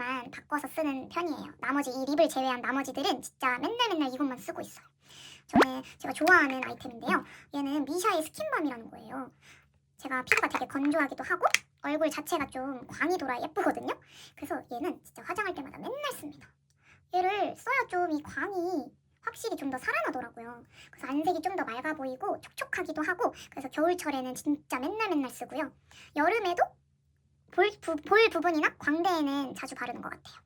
때만 바꿔서 쓰는 편이에요. 나머지 이 립을 제외한 나머지들은 진짜 맨날 맨날 이것만 쓰고 있어요. 저는 제가 좋아하는 아이템인데요. 얘는 미샤의 스킨밤이라는 거예요. 제가 피부가 되게 건조하기도 하고 얼굴 자체가 좀 광이 돌아 예쁘거든요. 그래서 얘는 진짜 화장할 때마다 맨날 씁니다. 얘를 써야 좀 이 광이 확실히 좀 더 살아나더라고요. 그래서 안색이 좀 더 맑아 보이고 촉촉하기도 하고 그래서 겨울철에는 진짜 맨날 맨날 쓰고요. 여름에도 볼, 부, 볼 부분이나 광대에는 자주 바르는 것 같아요.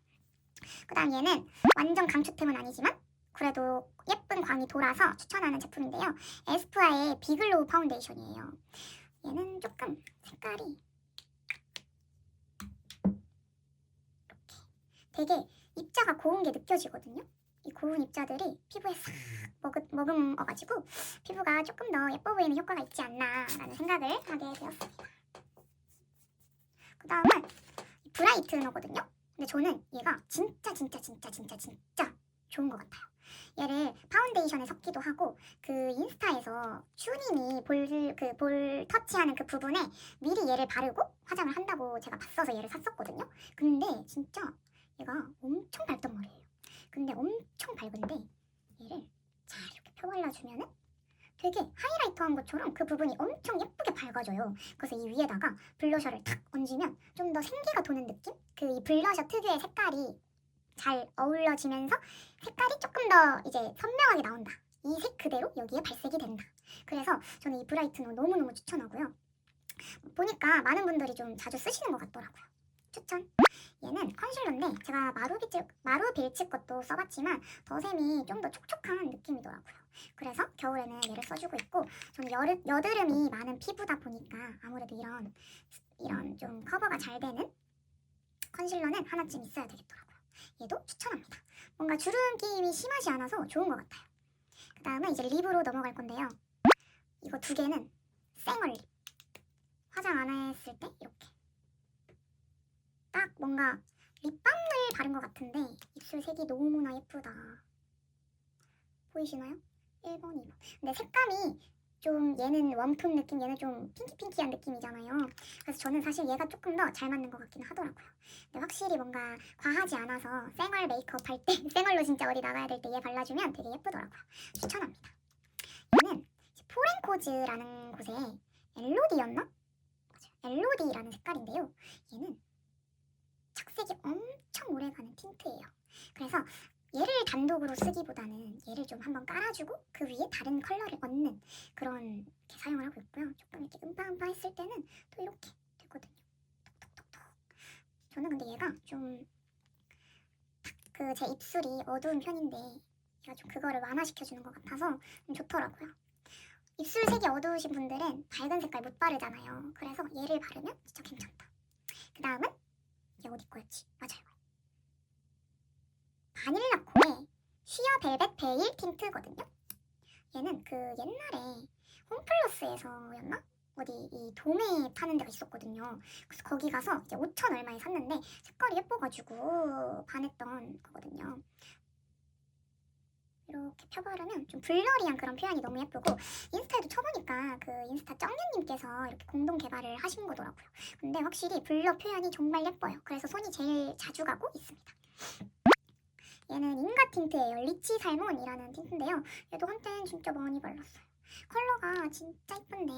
그 다음 얘는 완전 강추템은 아니지만 그래도 예쁜 광이 돌아서 추천하는 제품인데요. 에스쁘아의 비글로우 파운데이션이에요. 얘는 조금 색깔이 되게 입자가 고운 게 느껴지거든요. 이 고운 입자들이 피부에 싹 머금, 머금어가지고 피부가 조금 더 예뻐 보이는 효과가 있지 않나라는 생각을 하게 되었습니다. 그 다음은 브라이트너거든요. 근데 저는 얘가 진짜 진짜 진짜 진짜 진짜 좋은 것 같아요. 얘를 파운데이션에 섞기도 하고 그 인스타에서 슈님이 볼 그 볼 터치하는 그 부분에 미리 얘를 바르고 화장을 한다고 제가 봤어서 얘를 샀었거든요. 근데 진짜 얘가 엄청 밝단 말이에요. 근데 엄청 밝은데 얘를 잘 이렇게 펴발라주면은 되게 하이라이터 한 것처럼 그 부분이 엄청 예쁘게 밝아져요. 그래서 이 위에다가 블러셔를 탁 얹으면 좀 더 생기가 도는 느낌? 그 이 블러셔 특유의 색깔이 잘 어울러지면서 색깔이 조금 더 이제 선명하게 나온다. 이 색 그대로 여기에 발색이 된다. 그래서 저는 이 브라이트너 너무너무 추천하고요. 보니까 많은 분들이 좀 자주 쓰시는 것 같더라고요. 추천. 얘는 컨실러인데 제가 마루빌츠 마루빌츠 것도 써봤지만 더샘이 좀 더 촉촉한 느낌이더라고요. 그래서 겨울에는 얘를 써주고 있고 저는 여름 여드름이 많은 피부다 보니까 아무래도 이런 이런 좀 커버가 잘 되는 컨실러는 하나쯤 있어야 되겠더라고요. 얘도 추천합니다. 뭔가 주름김이 심하지 않아서 좋은 것 같아요. 그 다음에 이제 립으로 넘어갈 건데요. 이거 두 개는 생얼 립. 화장 안 했을 때 이렇게 딱 뭔가 립밤을 바른 것 같은데 입술 색이 너무나 예쁘다. 보이시나요? 1번, 2번. 근데 색감이 좀 얘는 웜톤 느낌, 얘는 좀 핑키핑키한 느낌이잖아요. 그래서 저는 사실 얘가 조금 더 잘 맞는 것 같기는 하더라고요. 근데 확실히 뭔가 과하지 않아서 생얼 메이크업 할 때, 생얼로 진짜 어디 나가야 될 때 얘 발라주면 되게 예쁘더라고요. 추천합니다. 얘는 포렌코즈라는 곳에 엘로디였나? 엘로디라는 색깔인데요. 얘는 착색이 엄청 오래가는 틴트예요. 그래서 얘를 단독으로 쓰기보다는 얘를 좀 한번 깔아주고 그 위에 다른 컬러를 얹는 그런 이렇게 사용을 하고 있고요. 조금 이렇게 음파음파 했을 때는 또 이렇게 되거든요. 톡톡톡톡. 저는 근데 얘가 좀 그 제 입술이 어두운 편인데 얘가 좀 그거를 완화시켜주는 것 같아서 좀 좋더라고요. 입술 색이 어두우신 분들은 밝은 색깔 못 바르잖아요. 그래서 얘를 바르면 진짜 괜찮다. 그 다음은 얘 어디 거였지? 맞아요. 바닐라코의 쉬어 벨벳 베일 틴트거든요. 얘는 그 옛날에 홈플러스에서였나? 어디 이 도매 파는 데가 있었거든요. 그래서 거기 가서 이제 5천 얼마에 샀는데 색깔이 예뻐가지고 반했던 거거든요. 이렇게 펴바르면 좀 블러리한 그런 표현이 너무 예쁘고 인스타에도 쳐보니까 그 인스타 쩡녀님께서 이렇게 공동 개발을 하신 거더라고요. 근데 확실히 블러 표현이 정말 예뻐요. 그래서 손이 제일 자주 가고 있습니다. 얘는 인가 틴트예요. 리치 살몬이라는 틴트인데요. 얘도 한때는 진짜 많이 발랐어요. 컬러가 진짜 예쁜데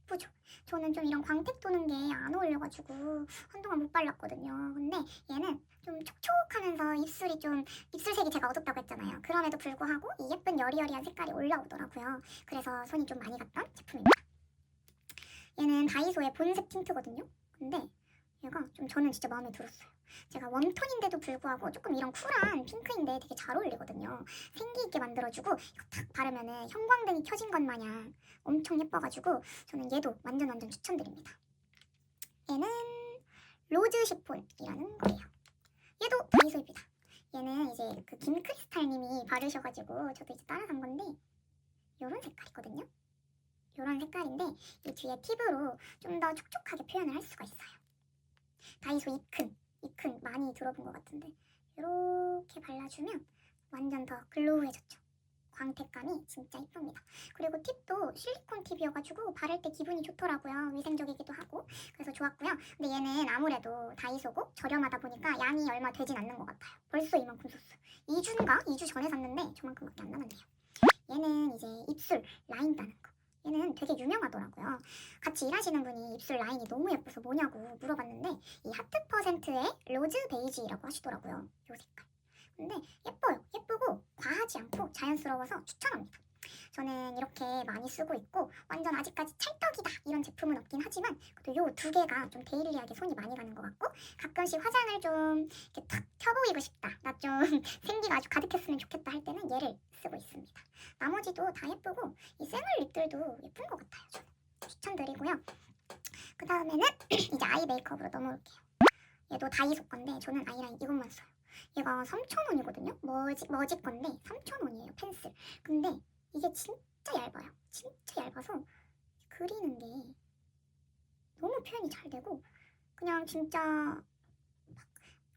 예쁘죠? 저는 좀 이런 광택 도는 게 안 어울려가지고 한동안 못 발랐거든요. 근데 얘는 좀 촉촉하면서 입술이 좀 입술색이 제가 어둡다고 했잖아요. 그럼에도 불구하고 이 예쁜 여리여리한 색깔이 올라오더라고요. 그래서 손이 좀 많이 갔던 제품입니다. 얘는 다이소의 본색 틴트거든요. 근데 얘가 좀 저는 진짜 마음에 들었어요. 제가 웜톤인데도 불구하고 조금 이런 쿨한 핑크인데 되게 잘 어울리거든요. 생기 있게 만들어주고 이거 탁 바르면은 형광등이 켜진 것 마냥 엄청 예뻐가지고 저는 얘도 완전 완전 추천드립니다. 얘는 로즈 시폰이라는 거예요. 얘도 다이소입니다. 얘는 이제 그 김크리스탈님이 바르셔가지고 저도 이제 따라 산 건데 이런 색깔이거든요. 이런 색깔인데 이 뒤에 팁으로 좀 더 촉촉하게 표현을 할 수가 있어요. 다이소 이큰 이큰 많이 들어본 것 같은데 이렇게 발라주면 완전 더 글로우해졌죠. 광택감이 진짜 이쁩니다. 그리고 팁도 실리콘 팁이어가지고 바를 때 기분이 좋더라고요. 위생적이기도 하고 그래서 좋았고요. 근데 얘는 아무래도 다이소고 저렴하다 보니까 양이 얼마 되진 않는 것 같아요. 벌써 이만큼 썼어. 2주인가? 2주 전에 샀는데 저만큼밖에 안 남았네요. 얘는 이제 입술 라인 따는 거. 얘는 되게 유명하더라고요. 같이 일하시는 분이 입술 라인이 너무 예뻐서 뭐냐고 물어봤는데 이 하트 퍼센트의 로즈 베이지라고 하시더라고요. 요 색깔. 근데 예뻐요. 예쁘고 과하지 않고 자연스러워서 추천합니다. 저는 이렇게 많이 쓰고 있고 완전 아직까지 찰떡이다 이런 제품은 없긴 하지만 그래도 요 두 개가 좀 데일리하게 손이 많이 가는 것 같고 가끔씩 화장을 좀 이렇게 탁 펴보이고 싶다 나 좀 생기가 아주 가득했으면 좋겠다 할 때는 얘를 쓰고 있습니다. 나머지도 다 예쁘고 이 쌩얼 립들도 예쁜 것 같아요. 저는 추천드리고요. 그 다음에는 이제 아이 메이크업으로 넘어올게요. 얘도 다이소 건데 저는 아이라인 이것만 써요. 얘가 3,000원이거든요? 머지, 머지 건데 3,000원이에요 펜슬. 근데 이게 진짜 얇아요. 진짜 얇아서 그리는 게 너무 표현이 잘 되고 그냥 진짜 막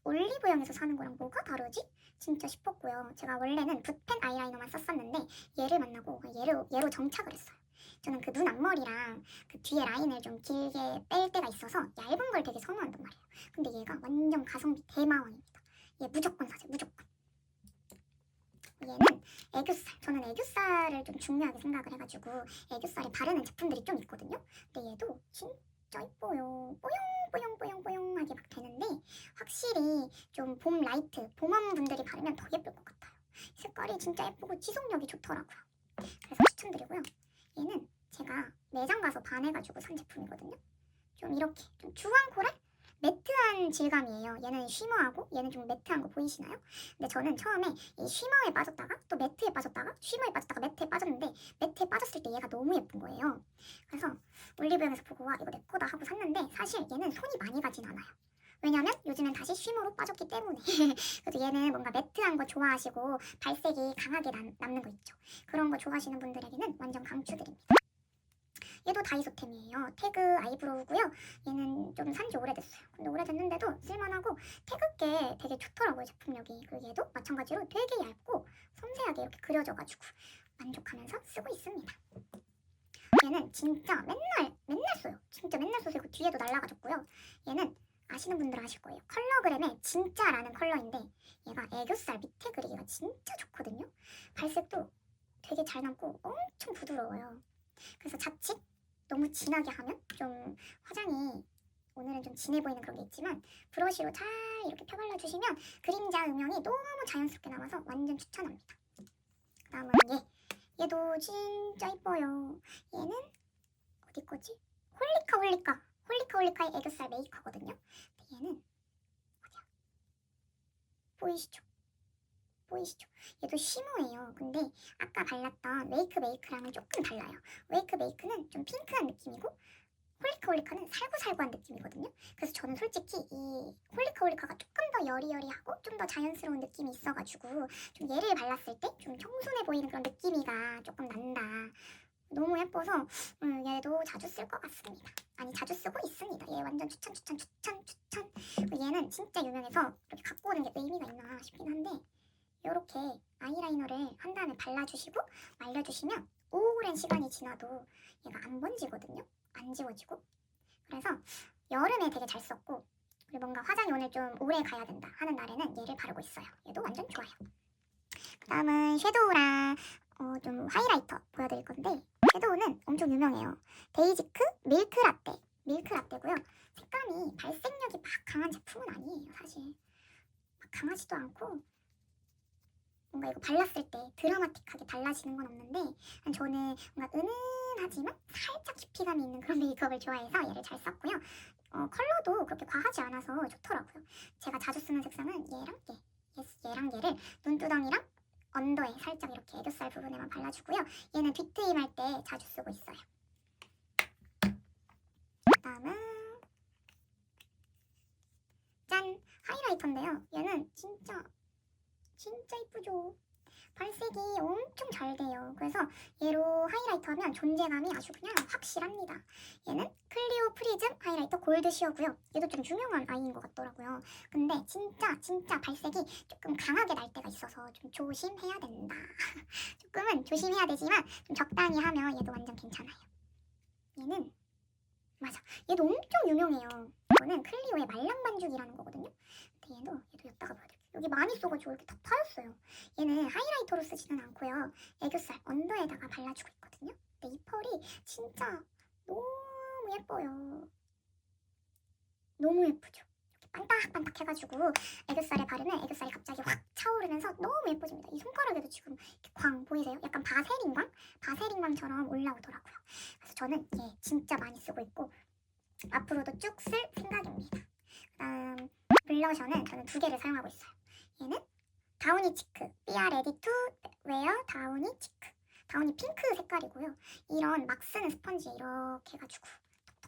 올리브영에서 사는 거랑 뭐가 다르지? 진짜 싶었고요. 제가 원래는 붓펜 아이라이너만 썼었는데 얘를 만나고 얘로 얘로 정착을 했어요. 저는 그 눈 앞머리랑 그 뒤에 라인을 좀 길게 뺄 때가 있어서 얇은 걸 되게 선호한단 말이에요. 근데 얘가 완전 가성비 대마왕입니다. 얘 무조건 사세요. 무조건. 애교살. 저는 애교살을 좀 중요하게 생각을 해가지고 애교살에 바르는 제품들이 좀 있거든요. 근데 얘도 진짜 예뻐요. 뽀용뽀용뽀용뽀용하게 막 되는데 확실히 좀 봄 라이트, 봄원 분들이 바르면 더 예쁠 것 같아요. 색깔이 진짜 예쁘고 지속력이 좋더라고요. 그래서 추천드리고요. 얘는 제가 매장 가서 반해가지고 산 제품이거든요. 좀 이렇게 좀 주황 코랄? 매트한 질감이에요. 얘는 쉬머하고 얘는 좀 매트한 거 보이시나요? 근데 저는 처음에 이 쉬머에 빠졌다가 또 매트에 빠졌다가 쉬머에 빠졌다가 매트에 빠졌는데 매트에 빠졌을 때 얘가 너무 예쁜 거예요. 그래서 올리브영에서 보고 와 이거 내 거다 하고 샀는데 사실 얘는 손이 많이 가진 않아요. 왜냐면 요즘엔 다시 쉬머로 빠졌기 때문에 그래서 얘는 뭔가 매트한 거 좋아하시고 발색이 강하게 남, 남는 거 있죠. 그런 거 좋아하시는 분들에게는 완전 강추드립니다. 얘도 다이소템이에요. 태그 아이브로우고요. 얘는 좀 산지 오래됐어요. 근데 오래됐는데도 쓸만하고 태그게 되게 좋더라고요 제품력이. 그리고 얘도 마찬가지로 되게 얇고 섬세하게 이렇게 그려져가지고 만족하면서 쓰고 있습니다. 얘는 진짜 맨날 맨날 써요. 진짜 맨날 써서 이거 뒤에도 날라가졌고요. 얘는 아시는 분들 아실 거예요. 컬러그램의 진짜라는 컬러인데 얘가 애교살 밑에 그리기가 진짜 좋거든요. 발색도 되게 잘 남고 엄청 부드러워요. 그래서 자칫 너무 진하게 하면 좀 화장이 오늘은 좀 진해 보이는 그런 게 있지만 브러쉬로 잘 이렇게 펴발라 주시면 그림자 음영이 너무 자연스럽게 남아서 완전 추천합니다. 그 다음은 얘. 얘도 진짜 이뻐요. 얘는 어디 거지? 홀리카 홀리카. 홀리카 홀리카의 애교살 메이커거든요. 얘는 어디야? 보이시죠? 보이시죠? 얘도 쉬머예요. 근데 아까 발랐던 웨이크 메이크랑은 조금 달라요. 웨이크 메이크는 좀 핑크한 느낌이고 홀리카 홀리카는 살구살구한 느낌이거든요. 그래서 저는 솔직히 이 홀리카 홀리카가 조금 더 여리여리하고 좀 더 자연스러운 느낌이 있어가지고 좀 얘를 발랐을 때 좀 청순해 보이는 그런 느낌이가 조금 난다. 너무 예뻐서 음, 얘도 자주 쓸 것 같습니다. 아니 자주 쓰고 있습니다. 얘 완전 추천 추천 추천 추천. 얘는 진짜 유명해서 이렇게 갖고 오는 게 의미가 있나 싶긴 한데 이렇게 아이라이너를 한 다음에 발라주시고 말려주시면 오랜 시간이 지나도 얘가 안 번지거든요. 안 지워지고. 그래서 여름에 되게 잘 썼고 그리고 뭔가 화장이 오늘 좀 오래 가야 된다 하는 날에는 얘를 바르고 있어요. 얘도 완전 좋아요. 그 다음은 섀도우랑 어, 좀 하이라이터 보여드릴 건데 섀도우는 엄청 유명해요. 데이지크 밀크라떼. 밀크라떼고요. 색감이 발색력이 막 강한 제품은 아니에요. 사실. 막 강하지도 않고 뭔가 이거 발랐을 때 드라마틱하게 달라지는 건 없는데 저는 뭔가 은은하지만 살짝 깊이감이 있는 그런 메이크업을 좋아해서 얘를 잘 썼고요. 어, 컬러도 그렇게 과하지 않아서 좋더라고요. 제가 자주 쓰는 색상은 얘랑 얘, 얘 얘랑 얘를 눈두덩이랑 언더에 살짝 이렇게 애교살 부분에만 발라주고요. 얘는 뒷트임 할 때 자주 쓰고 있어요. 그다음은 짠 하이라이터인데요. 얘는 진짜 진짜 이쁘죠. 발색이 엄청 잘 돼요. 그래서 얘로 하이라이터 하면 존재감이 아주 그냥 확실합니다. 얘는 클리오 프리즘 하이라이터 골드 시어고요. 얘도 좀 유명한 아이인 것 같더라고요. 근데 진짜 진짜 발색이 조금 강하게 날 때가 있어서 좀 조심해야 된다. 조금은 조심해야 되지만 좀 적당히 하면 얘도 완전 괜찮아요. 얘는 맞아. 얘도 엄청 유명해요. 이거는 클리오의 말랑 반죽이라는 거거든요. 근데 얘도 얘도 여기다가 보여드릴게요. 여기 많이 써가지고 이렇게 다 파였어요. 얘는 하이라이터로 쓰지는 않고요. 애교살 언더에다가 발라주고 있거든요. 근데 이 펄이 진짜 너무 예뻐요. 너무 예쁘죠? 이렇게 반딱반딱 해가지고 애교살에 바르면 애교살이 갑자기 확 차오르면서 너무 예뻐집니다. 이 손가락에도 지금 광 보이세요? 약간 바세린광? 바세린광처럼 올라오더라고요. 그래서 저는 얘 진짜 많이 쓰고 있고 앞으로도 쭉 쓸 생각입니다. 그다음 블러셔는 저는 두 개를 사용하고 있어요. 얘는 다우니 치크, 삐아 레디 투 웨어 다우니 치크. 다우니 핑크 색깔이고요. 이런 막 쓰는 스펀지에 이렇게 해가지고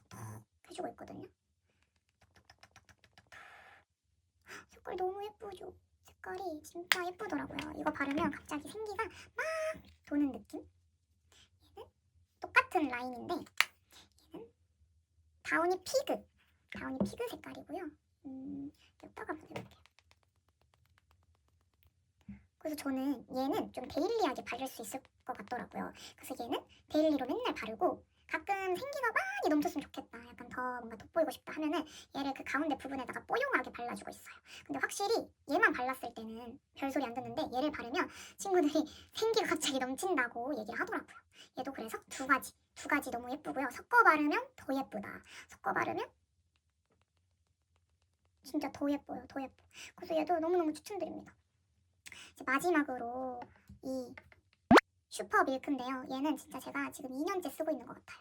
톡톡톡 해주고 있거든요. 색깔 너무 예쁘죠? 색깔이 진짜 예쁘더라고요. 이거 바르면 갑자기 생기가 막 도는 느낌? 얘는 똑같은 라인인데 얘는 다우니 피그. 다우니 피그 색깔이고요. 음, 여기다가 보내볼게요. 그래서 저는 얘는 좀 데일리하게 바를 수 있을 것 같더라고요. 그래서 얘는 데일리로 맨날 바르고 가끔 생기가 많이 넘쳤으면 좋겠다. 약간 더 뭔가 돋보이고 싶다 하면은 얘를 그 가운데 부분에다가 뽀용하게 발라주고 있어요. 근데 확실히 얘만 발랐을 때는 별소리 안 듣는데 얘를 바르면 친구들이 생기가 갑자기 넘친다고 얘기를 하더라고요. 얘도 그래서 두 가지, 두 가지 너무 예쁘고요. 섞어 바르면 더 예쁘다. 섞어 바르면 진짜 더 예뻐요. 더 예뻐. 그래서 얘도 너무너무 추천드립니다. 마지막으로 이 슈퍼 밀크인데요. 얘는 진짜 제가 지금 2년째 쓰고 있는 것 같아요.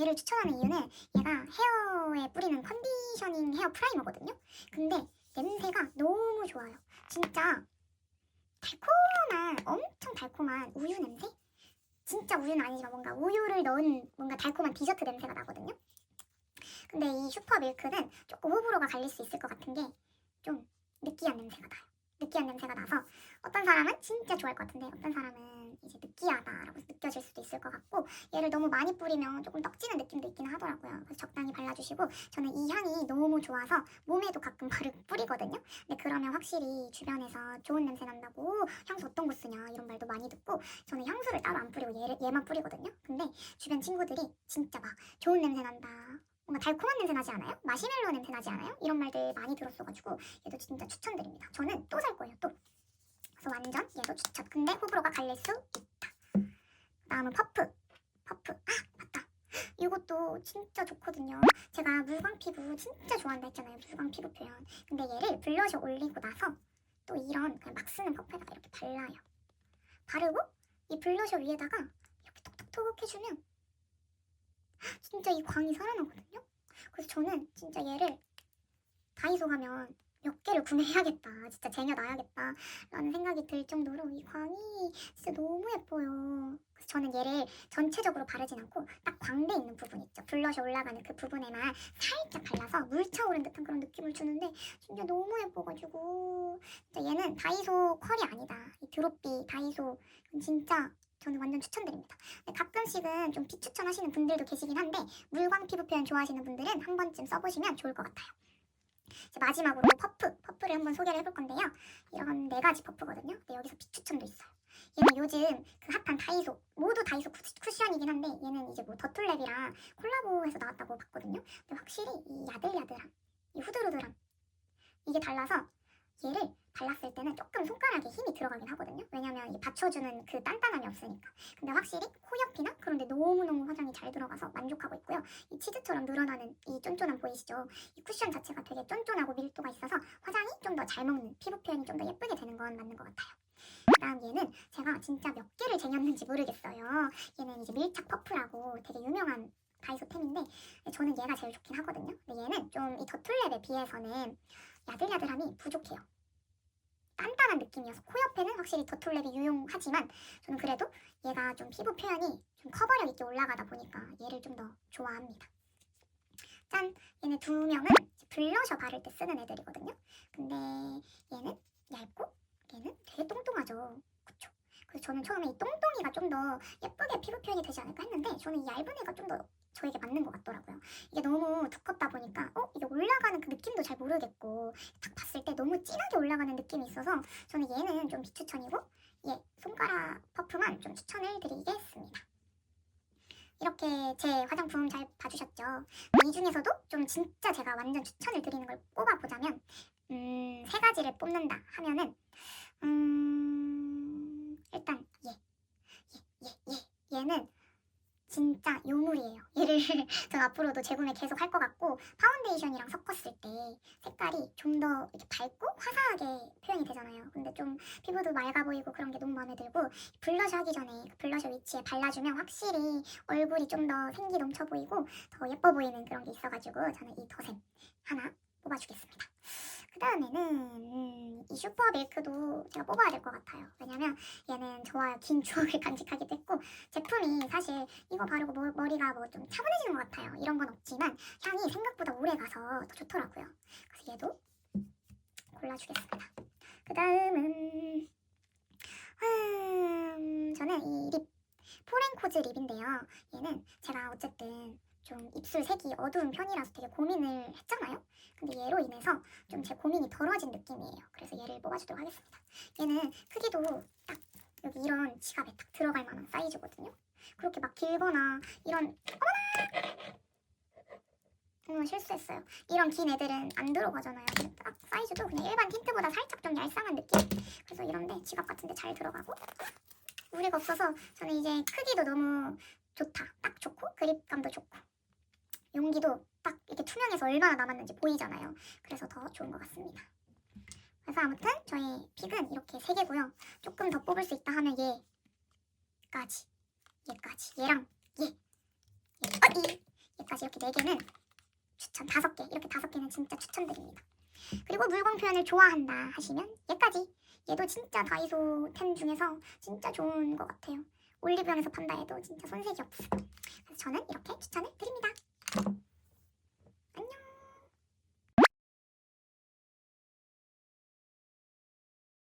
얘를 추천하는 이유는 얘가 헤어에 뿌리는 컨디셔닝 헤어 프라이머거든요. 근데 냄새가 너무 좋아요. 진짜 달콤한, 엄청 달콤한 우유 냄새? 진짜 우유는 아니지만 뭔가 우유를 넣은 뭔가 달콤한 디저트 냄새가 나거든요. 근데 이 슈퍼 밀크는 조금 호불호가 갈릴 수 있을 것 같은 게 좀 느끼한 냄새가 나요. 느끼한 냄새가 나서 어떤 사람은 진짜 좋아할 것 같은데 어떤 사람은 이제 느끼하다라고 느껴질 수도 있을 것 같고 얘를 너무 많이 뿌리면 조금 떡지는 느낌도 있긴 하더라고요. 그래서 적당히 발라주시고 저는 이 향이 너무 좋아서 몸에도 가끔 바르 뿌리거든요. 근데 그러면 확실히 주변에서 좋은 냄새 난다고 향수 어떤 거 쓰냐 이런 말도 많이 듣고 저는 향수를 따로 안 뿌리고 얘를, 얘만 뿌리거든요. 근데 주변 친구들이 진짜 막 좋은 냄새 난다. 뭔가 달콤한 냄새 나지 않아요? 마시멜로 냄새 나지 않아요? 이런 말들 많이 들었어가지고 얘도 진짜 추천드립니다. 저는 또 살 거예요, 또. 그래서 완전 얘도 추천. 근데 호불호가 갈릴 수 있다. 다음은 퍼프. 퍼프. 아, 맞다. 이것도 진짜 좋거든요. 제가 물광 피부 진짜 좋아한다 했잖아요. 물광 피부 표현. 근데 얘를 블러셔 올리고 나서 또 이런 그냥 막 쓰는 퍼프에다가 이렇게 발라요. 바르고 이 블러셔 위에다가 이렇게 톡톡톡 해주면 진짜 이 광이 살아나거든요. 그래서 저는 진짜 얘를 다이소 가면 몇 개를 구매해야겠다. 진짜 쟁여놔야겠다. 라는 생각이 들 정도로 이 광이 진짜 너무 예뻐요. 그래서 저는 얘를 전체적으로 바르진 않고 딱 광대 있는 부분 있죠. 블러셔 올라가는 그 부분에만 살짝 발라서 물 차오른 듯한 그런 느낌을 주는데 진짜 너무 예뻐가지고 진짜 얘는 다이소 컬이 아니다. 이 드롭비 다이소 진짜 저는 완전 추천드립니다. 근데 가끔씩은 좀 비추천하시는 분들도 계시긴 한데 물광 피부 표현 좋아하시는 분들은 한 번쯤 써보시면 좋을 것 같아요. 마지막으로 퍼프, 퍼프를 한번 소개를 해볼 건데요. 이런 네 가지 퍼프거든요. 근데 여기서 비추천도 있어요. 얘는 요즘 그 핫한 다이소, 모두 다이소 쿠, 쿠션이긴 한데 얘는 이제 뭐 더툴랩이랑 콜라보해서 나왔다고 봤거든요. 근데 확실히 이 야들야들함, 이 후들후들함 이게 달라서 얘를 발랐을 때는 조금 손가락에 힘이 들어가긴 하거든요. 왜냐면 받쳐주는 그 단단함이 없으니까. 근데 확실히 코 옆이나 그런데 너무너무 화장이 잘 들어가서 만족하고 있고요. 이 치즈처럼 늘어나는 이 쫀쫀함 보이시죠? 이 쿠션 자체가 되게 쫀쫀하고 밀도가 있어서 화장이 좀 더 잘 먹는 피부 표현이 좀 더 예쁘게 되는 건 맞는 것 같아요. 그다음 얘는 제가 진짜 몇 개를 쟁였는지 모르겠어요. 얘는 이제 밀착 퍼프라고 되게 유명한 다이소템인데 저는 얘가 제일 좋긴 하거든요. 근데 얘는 좀 이 더툴랩에 비해서는 야들야들함이 부족해요. 단단한 느낌이어서 코 옆에는 확실히 더툴랩이 유용하지만 저는 그래도 얘가 좀 피부 표현이 좀 커버력 있게 올라가다 보니까 얘를 좀 더 좋아합니다. 짠! 얘네 두 명은 블러셔 바를 때 쓰는 애들이거든요. 근데 얘는 얇고 얘는 되게 똥똥하죠. 그쵸? 그래서 저는 처음에 이 똥똥이가 좀 더 예쁘게 피부 표현이 되지 않을까 했는데 저는 이 얇은 애가 좀더 저에게 맞는 것 같더라고요. 이게 너무 두껍다 보니까 어 이게 올라가는 그 느낌도 잘 모르겠고 딱 봤을 때 너무 진하게 올라가는 느낌이 있어서 저는 얘는 좀 비추천이고 얘 손가락 퍼프만 좀 추천을 드리겠습니다. 이렇게 제 화장품 잘 봐주셨죠? 이 중에서도 좀 진짜 제가 완전 추천을 드리는 걸 뽑아보자면 음, 세 가지를 뽑는다 하면은 음, 일단 얘, 얘, 얘, 얘, 얘는 진짜 요물이에요. 얘를 저 앞으로도 재구매 계속 할 것 같고 파운데이션이랑 섞었을 때 색깔이 좀 더 이렇게 밝고 화사하게 표현이 되잖아요. 근데 좀 피부도 맑아 보이고 그런 게 너무 마음에 들고 블러셔 하기 전에 그 블러셔 위치에 발라주면 확실히 얼굴이 좀 더 생기 넘쳐 보이고 더 예뻐 보이는 그런 게 있어가지고 저는 이 더샘 하나 뽑아주겠습니다. 그 다음에는 음, 이 슈퍼 밀크도 제가 뽑아야 될 것 같아요. 왜냐면 얘는 저와 긴 추억을 간직하기도 했고 제품이 사실 이거 바르고 머, 머리가 뭐 좀 차분해지는 것 같아요. 이런 건 없지만 향이 생각보다 오래 가서 더 좋더라고요. 그래서 얘도 골라주겠습니다. 그 다음은 음, 저는 이 립 포렌코즈 립인데요. 얘는 제가 어쨌든 좀 입술 색이 어두운 편이라서 되게 고민을 했잖아요. 근데 얘로 인해서 좀 제 고민이 덜어진 느낌이에요. 그래서 얘를 뽑아주도록 하겠습니다. 얘는 크기도 딱 여기 이런 지갑에 딱 들어갈 만한 사이즈거든요. 그렇게 막 길거나 이런 어머나! 음, 실수했어요. 이런 긴 애들은 안 들어가잖아요. 딱 사이즈도 그냥 일반 틴트보다 살짝 좀 얄쌍한 느낌. 그래서 이런데 지갑 같은데 잘 들어가고 무리가 없어서 저는 이제 크기도 너무 좋다. 딱 좋고 그립감도 좋고 용기도 딱 이렇게 투명해서 얼마나 남았는지 보이잖아요. 그래서 더 좋은 것 같습니다. 그래서 아무튼 저희 픽은 이렇게 세 개고요. 조금 더 뽑을 수 있다 하면 얘까지, 얘까지, 얘랑 얘, 얘, 어, 이 얘까지 이렇게 네 개는 추천 다섯 개 이렇게 다섯 개는 진짜 추천드립니다. 그리고 물건 표현을 좋아한다 하시면 얘까지 얘도 진짜 다이소 템 중에서 진짜 좋은 것 같아요. 올리브영에서 판다 해도 진짜 손색이 없어. 그래서 저는 이렇게 추천을 드립니다.